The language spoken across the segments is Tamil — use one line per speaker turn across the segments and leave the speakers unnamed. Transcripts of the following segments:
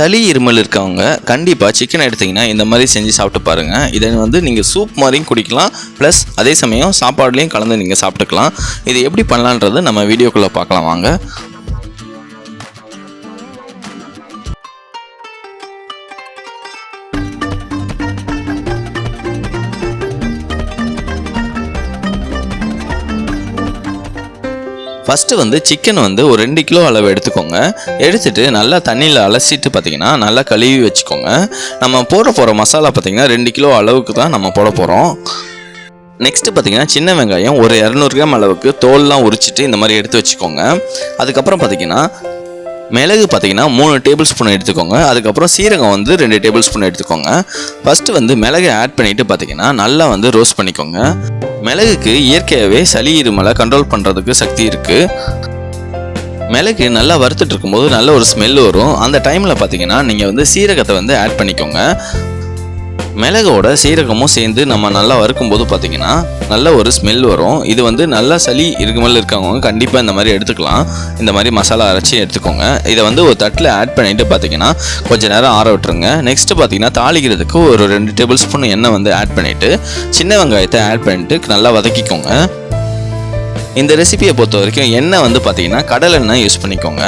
சளி இருமல் இருக்கவங்க கண்டிப்பாக சிக்கன் எடுத்தீங்கன்னா இந்த மாதிரி செஞ்சு சாப்பிட்டு பாருங்கள் இதை வந்து நீங்கள் சூப் மாதிரியும் குடிக்கலாம் ப்ளஸ் அதே சமயம் சாப்பாடுலேயும் கலந்து நீங்கள் சாப்பிட்டுக்கலாம். இது எப்படி பண்ணலான்றது நம்ம வீடியோக்குள்ளே பார்க்கலாம் வாங்க. ஃபஸ்ட்டு வந்து சிக்கன் வந்து ஒரு ரெண்டு கிலோ அளவு எடுத்துக்கோங்க. எடுத்துட்டு நல்லா தண்ணியில் அலசிட்டு பார்த்தீங்கன்னா நல்லா கழுவி வச்சுக்கோங்க. நம்ம போட போகிற மசாலா பார்த்தீங்கன்னா ரெண்டு கிலோ அளவுக்கு தான் நம்ம போட போகிறோம் நெக்ஸ்ட்டு பார்த்தீங்கன்னா சின்ன வெங்காயம் ஒரு இரநூறு கிராம் அளவுக்கு தோல்லாம் உரிச்சிட்டு இந்த மாதிரி எடுத்து வச்சுக்கோங்க. அதுக்கப்புறம் பார்த்தீங்கன்னா மிளகு பார்த்தீங்கன்னா மூணு டேபிள் ஸ்பூன் எடுத்துக்கோங்க. அதுக்கப்புறம் சீரகம் வந்து ரெண்டு டேபிள் ஸ்பூன் எடுத்துக்கோங்க. ஃபஸ்ட்டு வந்து மிளகு ஆட் பண்ணிவிட்டு பார்த்தீங்கன்னா நல்லா வந்து ரோஸ்ட் பண்ணிக்கோங்க. மிளகுக்கு இயற்கையாகவே சளி இருமலை கண்ட்ரோல் பண்ணுறதுக்கு சக்தி இருக்குது மிளகு நல்லா வறுத்துட்டு இருக்கும்போது நல்ல ஒரு ஸ்மெல் வரும். அந்த டைமில் பார்த்தீங்கன்னா நீங்கள் வந்து சீரகத்தை வந்து ஆட் பண்ணிக்கோங்க. மிளகோட சீரகமும் சேர்ந்து நம்ம நல்லா வறுக்கும்போது பார்த்தீங்கன்னா நல்ல ஒரு ஸ்மெல் வரும். இது வந்து நல்லா சளி இருக்குமல் இருக்கவங்க கண்டிப்பாக இந்த மாதிரி எடுத்துக்கலாம். இந்த மாதிரி மசாலா அரைச்சி எடுத்துக்கோங்க. இதை வந்து ஒரு தட்டில் ஆட் பண்ணிவிட்டு பார்த்தீங்கன்னா கொஞ்சம் நேரம் ஆற விட்டுருங்க. நெக்ஸ்ட்டு பார்த்தீங்கன்னா தாளிக்கிறதுக்கு ஒரு ரெண்டு டேபிள் ஸ்பூன் எண்ணெய் வந்து ஆட் பண்ணிவிட்டு சின்ன வெங்காயத்தை ஆட் பண்ணிட்டு நல்லா வதக்கிக்கோங்க. இந்த ரெசிபியை பொறுத்த வரைக்கும் எண்ணெய் வந்து பார்த்தீங்கன்னா கடலெண்ணெய் யூஸ் பண்ணிக்கோங்க.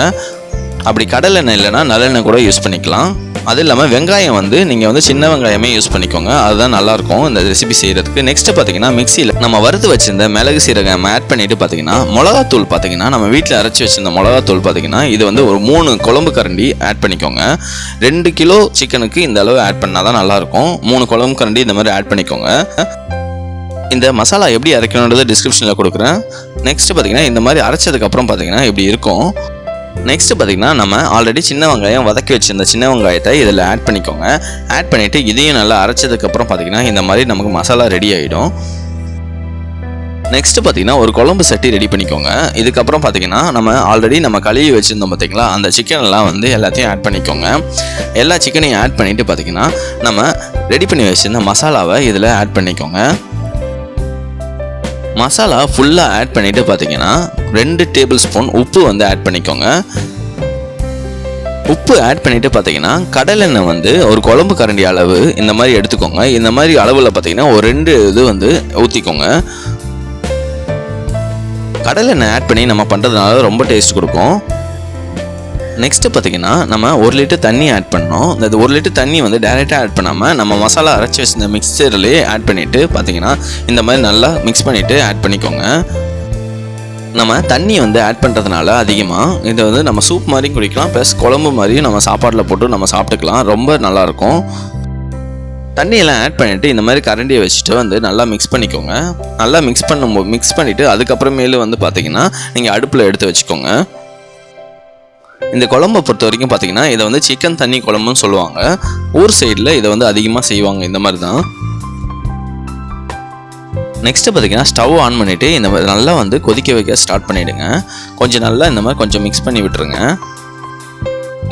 அப்படி கடலெண்ணெய் இல்லைன்னா நல்லெண்ணெய் கூட யூஸ் பண்ணிக்கலாம். அது இல்லாமல் வெங்காயம் வந்து நீங்கள் வந்து சின்ன வெங்காயமே யூஸ் பண்ணிக்கோங்க. அதுதான் நல்லாயிருக்கும். இந்த ரெசிபி செய்கிறதுக்கு நெக்ஸ்ட்டு பார்த்தீங்கன்னா மிக்சியில் நம்ம வறுத்து வச்சிருந்த மிளகு சீரகம் ஆட் பண்ணிட்டு பார்த்தீங்கன்னா மிளகாத்தூள் பார்த்தீங்கன்னா நம்ம வீட்டில் அரைச்சி வச்சிருந்த மிளகாத்தூள் பார்த்தீங்கன்னா இது வந்து ஒரு மூணு குழம்பு கரண்டி ஆட் பண்ணிக்கோங்க. ரெண்டு கிலோ சிக்கனுக்கு இந்த அளவு ஆட் பண்ணால் தான் நல்லாயிருக்கும். மூணு குழம்பு கரண்டி இந்த மாதிரி ஆட் பண்ணிக்கோங்க. இந்த மசாலா எப்படி அரைக்கணுன்றது டிஸ்கிரிப்ஷனில் கொடுக்குறேன். நெக்ஸ்ட்டு பார்த்தீங்கன்னா இந்த மாதிரி அரைச்சதுக்கப்புறம் பார்த்தீங்கன்னா இப்படி இருக்கும். நெக்ஸ்ட் பார்த்தீங்கன்னா நம்ம ஆல்ரெடி சின்ன வெங்காயம் வதக்கி வச்சிருந்த சின்ன வெங்காயத்தை இதில் ஆட் பண்ணிக்கோங்க. ஆட் பண்ணிவிட்டு இதையும் நல்லா அரைச்சதுக்கப்புறம் பார்த்தீங்கன்னா இந்த மாதிரி நமக்கு மசாலா ரெடி ஆகிடும் நெக்ஸ்ட் பார்த்தீங்கன்னா ஒரு குழம்பு சட்டி ரெடி பண்ணிக்கோங்க. இதுக்கப்புறம் பார்த்தீங்கன்னா நம்ம ஆல்ரெடி நம்ம கழுவி வச்சுருந்தோம் பார்த்தீங்களா? அந்த சிக்கன்லாம் வந்து எல்லாத்தையும் ஆட் பண்ணிக்கோங்க. எல்லா சிக்கனையும் ஆட் பண்ணிவிட்டு பார்த்தீங்கன்னா நம்ம ரெடி பண்ணி வச்சுருந்த மசாலாவை இதில் ஆட் பண்ணிக்கோங்க. மசாலா ஃபுல்லாக ஆட் பண்ணிவிட்டு பார்த்தீங்கன்னா ரெண்டு டேபிள் ஸ்பூன் உப்பு வந்து ஆட் பண்ணிக்கோங்க. உப்பு ஆட் பண்ணிவிட்டு பார்த்தீங்கன்னா கடலெண்ணெய் வந்து ஒரு குழம்பு கரண்டி அளவு இந்த மாதிரி எடுத்துக்கோங்க. இந்த மாதிரி அளவில் பார்த்தீங்கன்னா ஒரு ரெண்டு இது வந்து ஊற்றிக்கோங்க கடலெண்ணெய் ஆட் பண்ணி நம்ம பண்ணுறதுனால ரொம்ப டேஸ்ட் கொடுக்கும். நெக்ஸ்ட்டு பார்த்தீங்கன்னா நம்ம ஒரு லிட்டர் தண்ணி ஆட் பண்ணோம் இந்த ஒரு லிட்டர் தண்ணி வந்து டேரெக்டாக ஆட் பண்ணாமல் நம்ம மசாலா அரைச்சி வச்சிருந்த மிக்சர்லேயே ஆட் பண்ணிவிட்டு பார்த்தீங்கன்னா இந்த மாதிரி நல்லா மிக்ஸ் பண்ணிவிட்டு ஆட் பண்ணிக்கோங்க. நம்ம தண்ணி வந்து ஆட் பண்ணுறதுனால அதிகமாக இதை வந்து நம்ம சூப் மாதிரியும் குடிக்கலாம் ப்ளஸ் குழம்பு மாதிரியும் நம்ம சாப்பாட்டில் போட்டு நம்ம சாப்பிட்டுக்கலாம். ரொம்ப நல்லாயிருக்கும். தண்ணியெல்லாம் ஆட் பண்ணிவிட்டு இந்த மாதிரி கரண்டியை வச்சுட்டு வந்து நல்லா மிக்ஸ் பண்ணிக்கோங்க. நல்லா மிக்ஸ் பண்ணும்போது மிக்ஸ் பண்ணிவிட்டு அதுக்கப்புறமேலு வந்து பார்த்தீங்கன்னா நீங்கள் அடுப்பில் எடுத்து வச்சுக்கோங்க. இந்த குழம்பை பொறுத்த வரைக்கும் பார்த்தீங்கன்னா இதை வந்து சிக்கன் தண்ணி குழம்புன்னு சொல்லுவாங்க. ஊர் சைடில் இதை வந்து அதிகமாக செய்வாங்க இந்த மாதிரி தான். நெக்ஸ்ட்டு பார்த்தீங்கன்னா ஸ்டவ் ஆன் பண்ணிவிட்டு இந்த மாதிரி நல்லா வந்து கொதிக்க வைக்க ஸ்டார்ட் பண்ணிவிடுங்க கொஞ்சம் நல்லா இந்த மாதிரி கொஞ்சம் மிக்ஸ் பண்ணி விட்டுருங்க.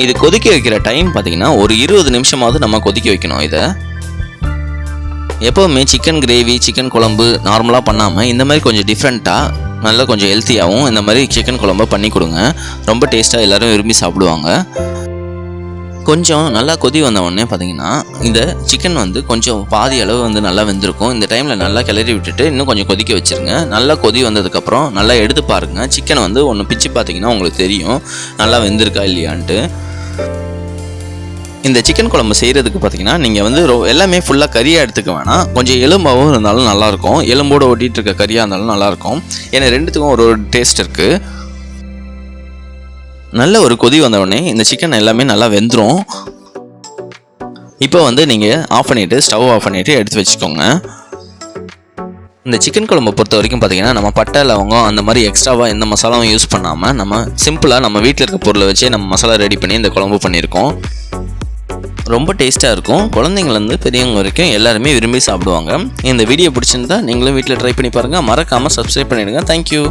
இது கொதிக்க வைக்கிற டைம் பார்த்தீங்கன்னா ஒரு இருபது நிமிஷமாவது நம்ம கொதிக்க வைக்கணும் இதை. எப்போவுமே சிக்கன் கிரேவி சிக்கன் குழம்பு நார்மலாக பண்ணாமல் இந்த மாதிரி கொஞ்சம் டிஃப்ரெண்ட்டாக நல்லா கொஞ்சம் ஹெல்த்தியாகவும் இந்த மாதிரி சிக்கன் குழம்பு பண்ணி கொடுங்க. ரொம்ப டேஸ்ட்டாக எல்லோரும் விரும்பி சாப்பிடுவாங்க. கொஞ்சம் நல்லா கொதி வந்த உடனே பார்த்தீங்கன்னா இந்த சிக்கன் வந்து கொஞ்சம் பாதி அளவு வந்து நல்லா வெந்திருக்கும். இந்த டைமில் நல்லா கிளறி விட்டுட்டு இன்னும் கொஞ்சம் கொதிக்க வச்சுருங்க. நல்லா கொதி வந்ததுக்கப்புறம் நல்லா எடுத்து பாருங்கள் சிக்கன் வந்து ஒன்று பிச்சு பார்த்தீங்கன்னா உங்களுக்கு தெரியும். நல்லா வெந்திருக்கா இல்லையான்ட்டு. இந்த சிக்கன் குழம்பு செய்கிறதுக்கு பார்த்தீங்கன்னா நீங்கள் வந்து எல்லாமே ஃபுல்லாக கறியாக எடுத்துக்க வேணாம். கொஞ்சம் எலும்பாகவும் இருந்தாலும் நல்லாயிருக்கும். எலும்போடு ஓட்டிகிட்டு இருக்க கறியாக இருந்தாலும் நல்லாயிருக்கும். ஏன்னா ரெண்டுத்துக்கும் ஒரு ஒரு டேஸ்ட் இருக்குது நல்ல ஒரு கொதி வந்தவுடனே இந்த சிக்கன் எல்லாமே நல்லா வெந்துடும் இப்போ வந்து நீங்கள் ஆஃப் பண்ணிவிட்டு ஸ்டவ் ஆஃப் பண்ணிவிட்டு எடுத்து வச்சுக்கோங்க. இந்த சிக்கன் குழம்பை பொறுத்த வரைக்கும் பார்த்தீங்கன்னா நம்ம பட்டை லவங்கம் அந்த மாதிரி எக்ஸ்ட்ராவாக எந்த மசாலாவும் யூஸ் பண்ணாமல் நம்ம சிம்பிளாக நம்ம வீட்டில் இருக்க பொருளை வச்சே நம்ம மசாலா ரெடி பண்ணி இந்த குழம்பு பண்ணியிருக்கோம். ரொம்ப டேஸ்ட்டாக இருக்கும். குழந்தைங்கலேருந்து பெரியவங்க வரைக்கும் எல்லாருமே விரும்பி சாப்பிடுவாங்க. இந்த வீடியோ பிடிச்சிருந்தா நீங்களும் வீட்டில் ட்ரை பண்ணி பாருங்கள் மறக்காமல் சப்ஸ்கிரைப் பண்ணிவிடுங்க தேங்க்யூ